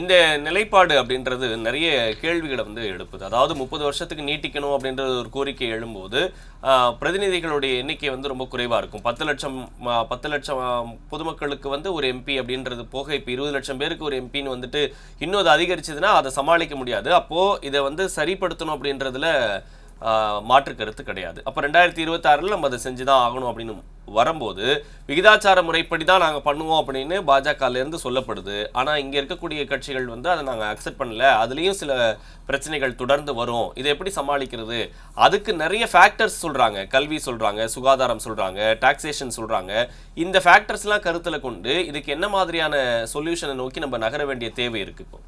இந்த நிலைப்பாடு அப்படின்றது நிறைய கேள்விகளை வந்து எழுப்புது. அதாவது முப்பது வருஷத்துக்கு நீட்டிக்கணும் அப்படின்றது ஒரு கோரிக்கை எழும்போது பிரதிநிதிகளுடைய எண்ணிக்கை வந்து ரொம்ப குறைவாக இருக்கும். பத்து லட்சம் பத்து லட்சம் பொதுமக்களுக்கு வந்து ஒரு எம்பி அப்படின்றது போக இப்போ இருபது லட்சம் பேருக்கு ஒரு எம்பின்னு வந்துட்டு இன்னும் அது அதிகரிச்சதுன்னா அதை சமாளிக்க முடியாது. அப்போது இதை வந்து சரிப்படுத்தணும் அப்படின்றதுல மாற்று கருத்து கிடையாது. அப்போ ரெண்டாயிரத்தி இருபத்தாறில் நம்ம அதை செஞ்சு தான் ஆகணும் அப்படின்னு வரும்போது விகிதாச்சார முறைப்படி தான் நாங்கள் பண்ணுவோம் அப்படின்னு பாஜகலேருந்து சொல்லப்படுது. ஆனால் இங்கே இருக்கக்கூடிய கட்சிகள் வந்து அதை நாங்கள் அக்செப்ட் பண்ணல. அதுலேயும் சில பிரச்சனைகள் தொடர்ந்து வரும். இதை எப்படி சமாளிக்கிறது? அதுக்கு நிறைய ஃபேக்டர்ஸ் சொல்கிறாங்க கல்வி சொல்கிறாங்க சுகாதாரம் சொல்கிறாங்க டாக்ஸேஷன் சொல்கிறாங்க இந்த ஃபேக்டர்ஸ்லாம் கருத்தில் கொண்டு இதுக்கு என்ன மாதிரியான சொல்யூஷனை நோக்கி நம்ம நகர வேண்டிய தேவை இருக்குது இப்போ?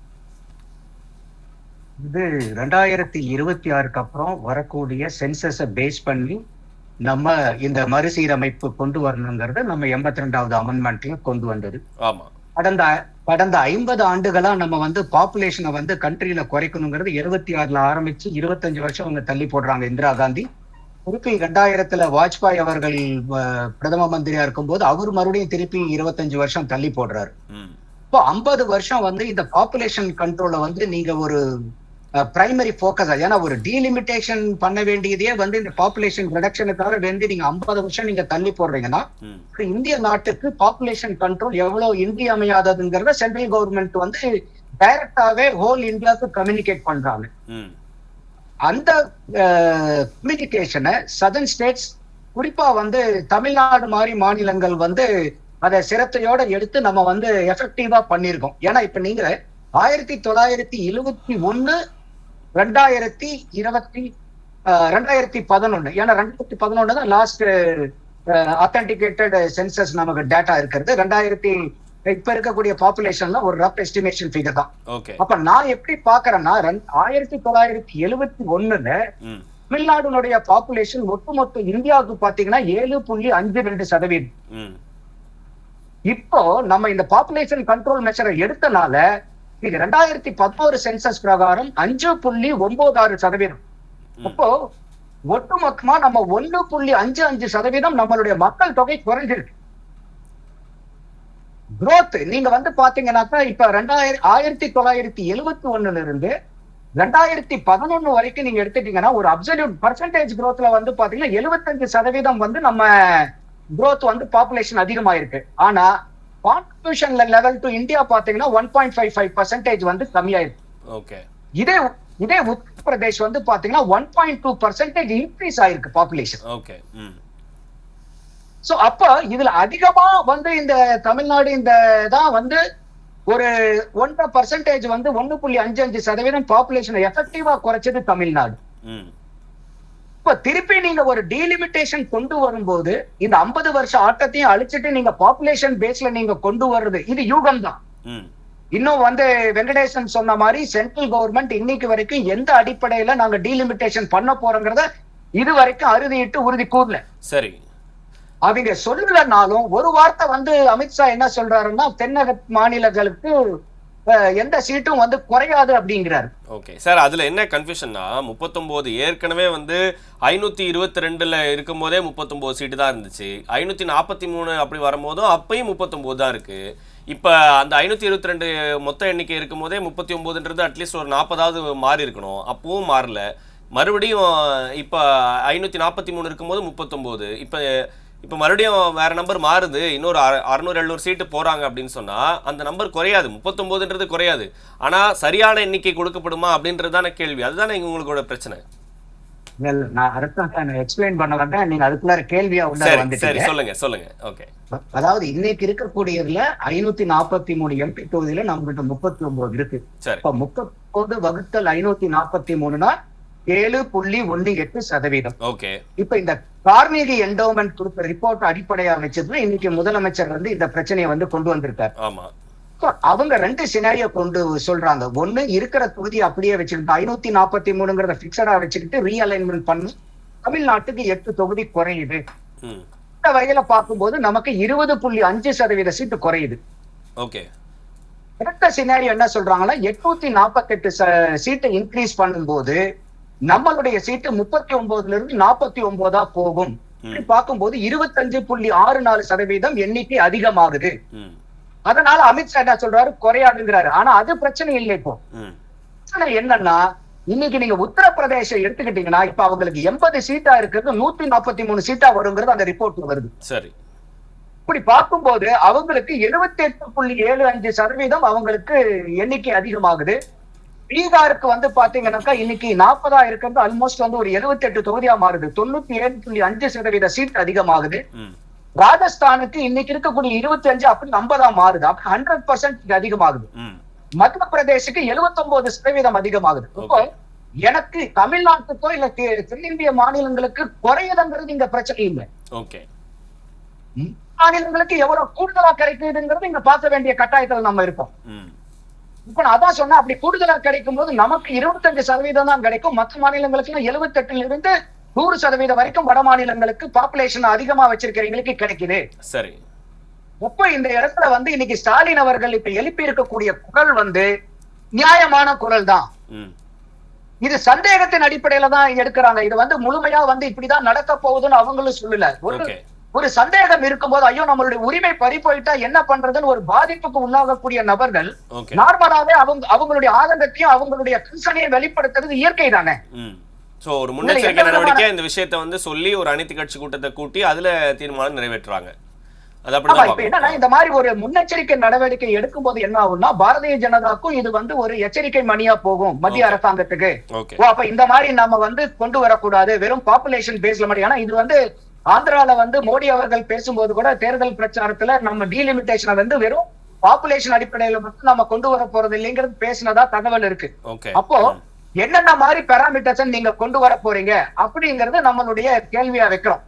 இது ரெண்டாயிரத்தி இருபத்தி ஆறுக்கு அப்புறம் வரக்கூடிய சென்சஸை பேஸ் பண்ணி நம்ம இந்த மறுசீரமைப்பு கொண்டு வரணுங்கிறத நம்ம எண்பத்தி ரெண்டாவது அமெண்ட்மெண்ட்ல கொண்டு வந்தது. கடந்த கடந்த ஐம்பது ஆண்டுகளா நம்ம வந்து பாப்புலேஷனை வந்து கண்ட்ரியில குறைக்கணுங்கிறது இருபத்தி ஆறுல ஆரம்பிச்சு இருபத்தஞ்சு வருஷம் அவங்க தள்ளி போடுறாங்க இந்திரா காந்தி. திருப்பி ரெண்டாயிரத்துல வாஜ்பாய் அவர்கள் பிரதம மந்திரியா இருக்கும்போது அவர் மறுபடியும் திருப்பி இருபத்தஞ்சு வருஷம் தள்ளி போடுறாரு. இப்போ ஐம்பது வருஷம் வந்து இந்த பாப்புலேஷன் கண்ட்ரோலை வந்து நீங்க ஒரு பிரைமரி ஃபோக்கஸ் ஏன்னா ஒரு டீலிமிட்டேஷன் பண்ண வேண்டியதே வந்து இந்த பாப்புலேஷன் ரிடக்ஷனுக்காக வேண்டி நீங்க ஐம்பது வருஷம் நீங்க தள்ளி போடுறீங்கன்னா இந்திய நாட்டுக்கு பாப்புலேஷன் கண்ட்ரோல் எவ்வளவு இன்றியமையாததுங்கிறத சென்ட்ரல் கவர்மெண்ட் வந்து டைரக்டாவே ஹோல் இந்தியாவுக்கு கம்யூனிகேட் பண்றாங்க. அந்த கம்யூனிகேஷனை சதர்ன் ஸ்டேட்ஸ் குறிப்பா வந்து தமிழ்நாடு மாதிரி மாநிலங்கள் வந்து அதை சிரத்தையோட எடுத்து நம்ம வந்து எஃபெக்டிவா பண்ணியிருக்கோம். ஏன்னா இப்ப நீங்க ஆயிரத்தி தொள்ளாயிரத்தி எழுவத்தி ஒண்ணு ரெண்டாயிரத்தி இருபத்தி ரெண்டாயிரத்தி பதினொன்னு. ஏன்னா ரெண்டாயிரத்தி பதினொன்னு தான் லாஸ்ட் அத்தன்டிகேட்டட் சென்சஸ் நமக்கு டேட்டா இருக்கிறது. ரெண்டாயிரத்தி இப்ப இருக்கக்கூடிய பாப்புலேஷன்ல ஒரு ரஃப் எஸ்டிமேஷன் ஃபிகர் தான். அப்ப நான் எப்படி பாக்குறேன்னா ஆயிரத்தி தொள்ளாயிரத்தி எழுவத்தி ஒண்ணுல தமிழ்நாடுனுடைய பாப்புலேஷன் ஒட்டுமொத்த இந்தியாவுக்கு பாத்தீங்கன்னா ஏழு புள்ளி அஞ்சு ரெண்டு சதவீதம். இப்போ நம்ம இந்த பாப்புலேஷன் கண்ட்ரோல் மெஷரை எடுத்தனால இது ரெண்டாயிரத்தி பதினோரு சென்சஸ் பிரகாரம் அஞ்சு புள்ளி ஒன்பது ஆறு சதவீதம். அப்போ ஒட்டுமொத்தமா நம்ம ஒண்ணு புள்ளி அஞ்சு அஞ்சு சதவீதம் நம்மளுடைய மக்கள் தொகை குறைஞ்சிருக்கு. Growth நீங்க வந்து பாத்தீங்கன்னாக்கா இப்ப ரெண்டாயிரம் ஆயிரத்தி தொள்ளாயிரத்தி எழுவத்தி ஒண்ணுல இருந்து ரெண்டாயிரத்தி பதினொன்னு வரைக்கும் நீங்க எடுத்துட்டீங்கன்னா ஒரு அப்சல்யூட் பர்சன்டேஜ் growthல வந்து பாத்தீங்கன்னா எழுபத்தஞ்சு சதவீதம் வந்து நம்ம growth வந்து பாப்புலேஷன் அதிகமாயிருக்கு. ஆனா கான்ட்ரிபியூஷன்ல லெவல் டு இந்தியா பாத்தீங்கன்னா one point five five percentage வந்து கம்மியாயிருக்கு. ஓகே இதே இதே உத்தரப்பிரதேஷ் வந்து பாத்தீங்கன்னா one point two percentage increase ஆயிருக்கு பாப்புலேஷன் ஓகே சோ அப்ப இதுல அதிகமா வந்து இந்த தமிழ்நாடு இந்த தான் வந்து ஒரு ஒன்றரை பர்சன்டேஜ் வந்து ஒண்ணு புள்ளி அஞ்சு அஞ்சு சதவீதம் பாப்புலேஷனை எஃபெக்டிவா குறைச்சது தமிழ்நாடு. இப்ப திருப்பி நீங்க ஒரு டீலிமிட்டேஷன் கொண்டு வரும்போது இந்த ஐம்பது வருஷம் ஆட்டத்தையும் அழிச்சிட்டு நீங்க பாப்புலேஷன் பேஸ்ல நீங்க கொண்டு வர்றது இது யூகம் தான் இன்னும் வந்து வெங்கடேசன் சொன்ன மாதிரி சென்ட்ரல் கவர்மெண்ட் இன்னைக்கு வரைக்கும் எந்த அடிப்படையில நாங்க டீலிமிட்டேஷன் பண்ண போறோங்கிறத இது வரைக்கும் அறுதியிட்டு உறுதி கூறல. சரி. அவங்க சொல்லலனாலும் ஒரு வார்த்தை வந்து அமித்ஷா என்ன சொல்றாருன்னா தென்னக மாநிலங்களுக்கு எந்த சீட்டும் வந்து குறையாது அப்படிங்கிறாரு. ஓகே. சார் அதுல என்ன கன்ஃபியூஷன்னா முப்பத்தொம்போது ஏற்கனவே வந்து ஐநூத்தி இருபத்தி ரெண்டுல இருக்கும்போதே முப்பத்தொம்போது சீட்டு தான் இருந்துச்சு. ஐநூத்தி நாற்பத்தி மூணு அப்படி வரும்போதும் அப்பயும் முப்பத்தொம்போது தான் இருக்கு. இப்போ அந்த ஐநூற்றி இருபத்தி ரெண்டு மொத்த எண்ணிக்கை இருக்கும்போதே முப்பத்தி ஒம்போதுன்றது அட்லீஸ்ட் ஒரு நாற்பதாவது மாறி இருக்கணும். அப்பவும் மாறல. மறுபடியும் இப்போ ஐநூற்றி நாற்பத்தி மூணு இருக்கும்போது முப்பத்தொம்போது. இப்போ இப்போ மறுபடியும் வேற நம்பர் மாறுது. இன்னொரு அற- அறுநூறு எழுநூறு சீட்டு போறாங்க அப்படின்னு சொன்னா அந்த நம்பர் குறையாது. முப்பத்தொம்போதுன்றது குறையாது. ஆனா சரியான எண்ணிக்கை கொடுக்கப்படுமா அப்படின்றது தானே கேள்வி. அதுதானே உங்களோட பிரச்சனை. சொல்லுங்க சொல்லுங்க. ஓகே அதாவது இன்னைக்கு இருக்கக்கூடியதுல ஐநூத்தி நாற்பத்தி மூணு எம்பி தொகுதியில நம்ம கிட்ட முப்பத்தி ஒன்பது இருக்கு இப்ப முப்பத்தொன்பது வகுத்தல் ஐநூத்தி நாற்பத்தி மூணுனா ஏழு புள்ளி ஒண்ணு எட்டு சதவீதம். ஓகே. இப்ப இந்த கார்னிகி என்டோமெண்ட் கொடுத்த ரிப்போர்ட் அடிப்படையா வச்சதுல இன்னைக்கு முதலமைச்சர் வந்து இந்த பிரச்சனையை வந்து கொண்டு வந்திருக்காரு. அவங்க ரெண்டு சினாரியோ கொண்டு சொல்றாங்க. ஒண்ணு இருக்கிற தொகுதி அப்படியே வச்சுக்கிட்டு ஐநூத்தி நாற்பத்தி மூணுங்கிறத பிக்சடா வச்சுக்கிட்டு ரீஅலைன்மெண்ட் பண்ணி. தமிழ்நாட்டுக்கு எட்டு தொகுதி குறையுது. இந்த வகையில பார்க்கும்போது நமக்கு இருபது புள்ளி அஞ்சு சதவீத சீட்டு குறையுது. ஓகே. சினாரியோ என்ன சொல்றாங்கன்னா எட்நூத்தி நாற்பத்தெட்டு சீட்டை இன்க்ரீஸ் பண்ணும்போது நம்மளுடைய சீட்டு முப்பத்தி ஒன்பதுல இருந்து நாற்பத்தி ஒன்பதா போகும் பார்க்கும்போது இருபத்தஞ்சு புள்ளி ஆறு நாலு சதவீதம் எண்ணிக்கை அதிகமாகுது. அதனால அமித்ஷா என்ன சொல்றாரு? குறையாதுங்கிறாரு. ஆனா அது பிரச்சனை இல்லை இப்போ. பிரச்சனை என்னன்னா இன்னைக்கு நீங்க உத்தரப்பிரதேசம் எடுத்துக்கிட்டீங்கன்னா இப்ப அவங்களுக்கு எண்பது சீட்டா இருக்கிறது நூத்தி நாற்பத்தி மூணு சீட்டா வருங்கிறது அந்த ரிப்போர்ட்ல வருது. சரி. இப்படி பார்க்கும்போது அவங்களுக்கு எழுபத்தி எட்டு புள்ளி ஏழு அஞ்சு சதவீதம் அவங்களுக்கு எண்ணிக்கை அதிகமாகுது. பீகாருக்கு வந்து பாத்தீங்கன்னாக்கா இன்னைக்கு நாற்பதா இருக்கிறது ஆல்மோஸ்ட் வந்து ஒரு 78 எட்டு தொகுதியா மாறுது. தொண்ணூத்தி ஏழு புள்ளி அஞ்சு சதவீத சீட் அதிகமாகுது. ராஜஸ்தானுக்கு இன்னைக்கு இருக்கக்கூடிய இருபத்தி அஞ்சு அப்படி ஐம்பதா மாறுது. அப்படி ஹண்ட்ரட் பர்சன்ட் அதிகமாகுது. மத்திய பிரதேசுக்கு 79% சதவீதம் அதிகமாகுது. இப்போ. எனக்கு தமிழ்நாட்டுக்கோ இல்ல தென்னிந்திய மாநிலங்களுக்கு குறையுதுங்கிறது இங்க பிரச்சனை இல்லை. ஓகே. மாநிலங்களுக்கு எவ்வளவு கூடுதலா கிடைக்குதுங்கிறது இங்க பார்க்க வேண்டிய கட்டாயத்துல நம்ம இருக்கோம். இப்ப நான் அதான் சொன்னேன் அப்படி கூடுதலா கிடைக்கும் போது நமக்கு இருபத்தஞ்சு சதவீதம் தான் கிடைக்கும். மற்ற மாநிலங்களுக்கு எழுபத்தி இருந்து நூறு சதவீதம் வரைக்கும் வட மாநிலங்களுக்கு பாப்புலேஷன் அதிகமா வச்சிருக்கிறவங்களுக்கு கிடைக்குது. சரி. அப்ப இந்த இடத்துல வந்து இன்னைக்கு ஸ்டாலின் அவர்கள் இப்ப எழுப்பி இருக்கக்கூடிய குரல் வந்து நியாயமான குரல் தான். இது சந்தேகத்தின் அடிப்படையில தான் எடுக்கிறாங்க. இது வந்து முழுமையா வந்து இப்படிதான் நடக்க போகுதுன்னு அவங்களும் சொல்லல. ஒரு ஒரு சந்தேகம் இருக்கும்போது ஐயோ நம்மளுடைய உரிமை பறி போயிட்டா என்ன பண்றதுன்னு ஒரு பாதிப்புக்கு உள்ளாகக்கூடிய நபர்கள் நார்மலாவே அவங்க அவங்களுடைய ஆதங்கத்தையும் அவங்களுடைய கன்சனையும் வெளிப்படுத்துறது இயற்கை தானே? ஸோ ஒரு முன்னெச்சரிக்கை நடவடிக்கை இந்த விஷயத்தை வந்து சொல்லி ஒரு அனைத்து கட்சி கூட்டத்தை கூட்டி அதுல தீர்மானம் நிறைவேற்றுறாங்க. இந்த மாதிரி ஒரு முன்னெச்சரிக்கை நடவடிக்கை எடுக்கும் போது என்ன ஆகும்னா பாரதிய ஜனதாக்கும் இது வந்து ஒரு எச்சரிக்கை மணியா போகும் மத்திய. அரசாங்கத்துக்கு. அப்ப இந்த மாதிரி நம்ம வந்து கொண்டு வரக்கூடாது வெறும் பாப்புலேஷன் பேஸ்ல மட்டும் ஏன்னா இது வந்து ஆந்திரால வந்து மோடி அவர்கள் பேசும்போது கூட தேர்தல் பிரச்சாரத்துல நம்ம டீலிமிட்டேஷனை வந்து வெறும் பாப்புலேஷன் அடிப்படையில மட்டும் நம்ம கொண்டு வர போறது இல்லைங்கிறது பேசினதா தகவல் இருக்கு. அப்போ என்னென்ன மாதிரி பெராமீட்டர்ஸ் நீங்க கொண்டு வர போறீங்க அப்படிங்கறது நம்மளுடைய கேள்வியா வைக்கிறோம்.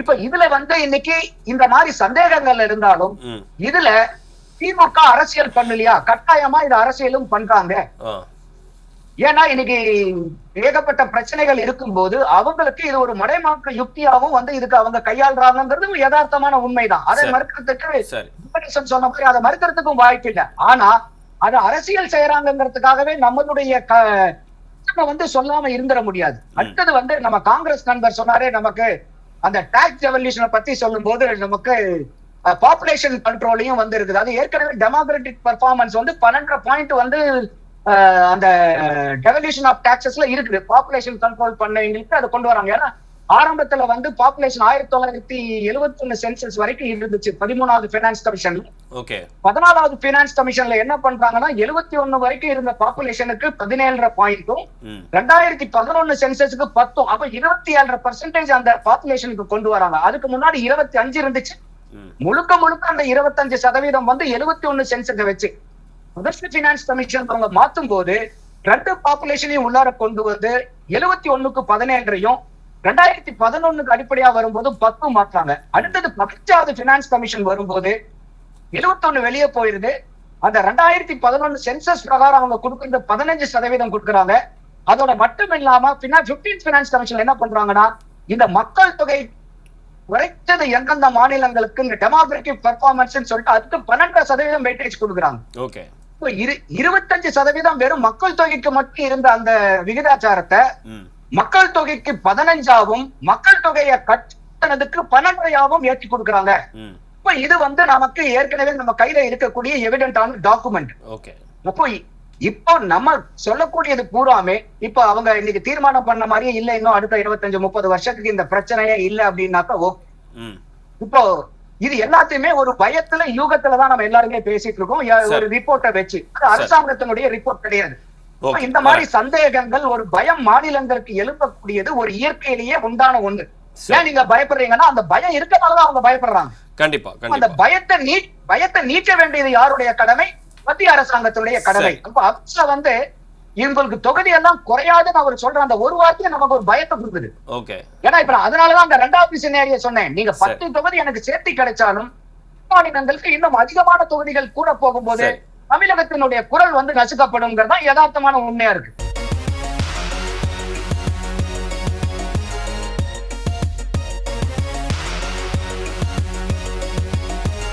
இப்ப இதுல வந்து இன்னைக்கு இந்த மாதிரி சந்தேகங்கள் இருந்தாலும் இதுல திமுக அரசியல் பண்ணலையா? கட்டாயமா இது அரசியலும் பண்றாங்க. ஏன்னா இன்னைக்கு ஏகப்பட்ட பிரச்சனைகள் இருக்கும்போது அவங்களுக்கு இது ஒரு மடைமாற்ற யுக்தியாவும் வந்து இதுக்கு அவங்க கையாளுறாங்கிறது யதார்த்தமான உண்மைதான். அதை. மறுக்கிறதுக்கு சொன்ன மாதிரி அதை மறுக்கிறதுக்கும் வாய்ப்பு இல்லை. ஆனா அது அரசியல் செய்யறாங்கிறதுக்காகவே நம்மளுடைய வந்து சொல்லாம இருந்துட முடியாது. அடுத்தது வந்து நம்ம காங்கிரஸ் நண்பர் சொன்னாரே நமக்கு அந்த டாக்ஸ் ரெவல்யூஷனை பத்தி சொல்லும்போது நமக்கு பாப்புலேஷன் கண்ட்ரோலையும் வந்து இருக்குது. அது ஏற்கனவே டெமோக்ராட்டிக் பர்ஃபார்மன்ஸ் வந்து பன்னெண்டரை பாயிண்ட் வந்து அந்த டெவல்யூஷன் ஆஃப் டாக்ஸஸ்ல இருக்குது. பாப்புலேஷன் கண்ட்ரோல் பண்ணவங்களுக்கு அதை கொண்டு வராங்க. ஏன்னா ஆரம்பத்துல வந்து பாப்புலேஷன் ஆயிரத்தி தொள்ளாயிரத்தி எழுபத்தி ஒண்ணு சென்சஸ் வரைக்கும் இருந்துச்சு. பதிமூணாவது பினான்ஸ் கமிஷன் ஓகே. பதினாலாவது பினான்ஸ் கமிஷன்ல என்ன பண்றாங்கன்னா எழுபத்தி ஒண்ணு வரைக்கும் இருந்த பாப்புலேஷனுக்கு பதினேழரை பாயிண்ட்டும் ரெண்டாயிரத்தி பதினொன்னு சென்சஸ்க்கு பத்தும். அப்ப இருபத்தி ஏழரை பர்சன்டேஜ் அந்த பாப்புலேஷனுக்கு கொண்டு வராங்க. அதுக்கு முன்னாடி இருபத்தி அஞ்சு இருந்துச்சு முழுக்க முழுக்க அந்த இருபத்தஞ்சு சதவீதம் வந்து எழுபத்தி ஒண்ணு சென்சஸை வச்சு. முதல் பினான்ஸ் கமிஷன் அவங்க மாத்தும் போது ரெண்டு பாப்புலேஷனையும் உள்ளார கொண்டு வந்து எழுபத்தி ஒண்ணுக்கு பதினேழரையும் ரெண்டாயிரத்தி பதினொன்னுக்கு அடிப்படையா வரும்போது பத்து மாற்றாங்க அடுத்தது பத்தாவது பினான்ஸ் கமிஷன் வரும்போது 71 வெளியே போயிருது. அந்த ரெண்டாயிரத்தி பதினொன்னு சென்சஸ் பிரகாரம் அவங்க கொடுக்கறது பதினஞ்சு சதவீதம் கொடுக்குறாங்க. அதோட மட்டும் இல்லாம பிப்டீன் பினான்ஸ் கமிஷன் என்ன பண்றாங்கன்னா இந்த மக்கள் தொகை குறைத்தது எந்தெந்த மாநிலங்களுக்கு இந்த டெமோகிராபிக் பெர்ஃபார்மன்ஸ் சொல்லிட்டு அதுக்கு பன்னெண்டு சதவீதம் வெயிட்டேஜ் கொடுக்குறாங்க. ஓகே இருபத்தஞ்சு சதவீதம் வெறும் மக்கள் தொகைக்கு மட்டும் இருந்த அந்த விகிதாச்சாரத்தை மக்கள் தொகைக்கு பதினஞ்சாவும் மக்கள் தொகையை கட்டினதுக்கு பன்னெண்டாவும் ஏற்றி கொடுக்குறாங்க. இப்போ இது வந்து நமக்கு ஏற்கனவே நம்ம கையில இருக்கக்கூடிய எவிடென்டான டாக்குமெண்ட் ஓகே. அப்போ இப்போ நம்ம சொல்லக்கூடியது பூராமே இப்போ அவங்க இன்னைக்கு தீர்மானம் பண்ண மாதிரியே இல்ல இன்னும் அடுத்த இருபத்தஞ்சு முப்பது வருஷத்துக்கு இந்த பிரச்சனையே இல்ல அப்படின்னாக்கா ம். இப்போ இது எல்லாத்தையுமே ஒரு பயத்துல யூகத்துல தான் நம்ம எல்லாருமே பேசிட்டு இருக்கோம். ஒரு ரிப்போர்ட்டை வச்சு. அரசாங்கத்தினுடைய ரிப்போர்ட் கிடையாது. இந்த மாதிரி சந்தேகங்கள் ஒரு பயம் மாநிலங்களுக்கு எழுப்பக்கூடியது ஒரு இயற்கையிலேயே உண்டான ஒண்ணு. ஏன் நீங்க பயப்படுறீங்கன்னா அந்த பயம் இருக்கனாலதான் அவங்க பயப்படுறாங்க. கண்டிப்பா அந்த பயத்தை நீ பயத்தை நீக்க வேண்டியது யாருடைய கடமை? மத்திய அரசாங்கத்துடைய கடமை. அப்ப அமித்ஷா வந்து இவங்களுக்கு தொகுதி எல்லாம் குறையாதுன்னு அவர் சொல்ற அந்த ஒரு வார்த்தை நமக்கு ஒரு பயத்தை கொடுக்குது ஓகே ஏன்னா இப்ப அதனாலதான் அந்த ரெண்டாவது சினேரிய சொன்னேன் நீங்க. பத்து தொகுதி எனக்கு சேர்த்து கிடைச்சாலும் மாநிலங்களுக்கு இன்னும் அதிகமான தொகுதிகள் கூட போகும்போது. தமிழகத்தினுடைய குரல் வந்து நசுக்கப்படுங்கிறது தான் யதார்த்தமான உண்மையா இருக்கு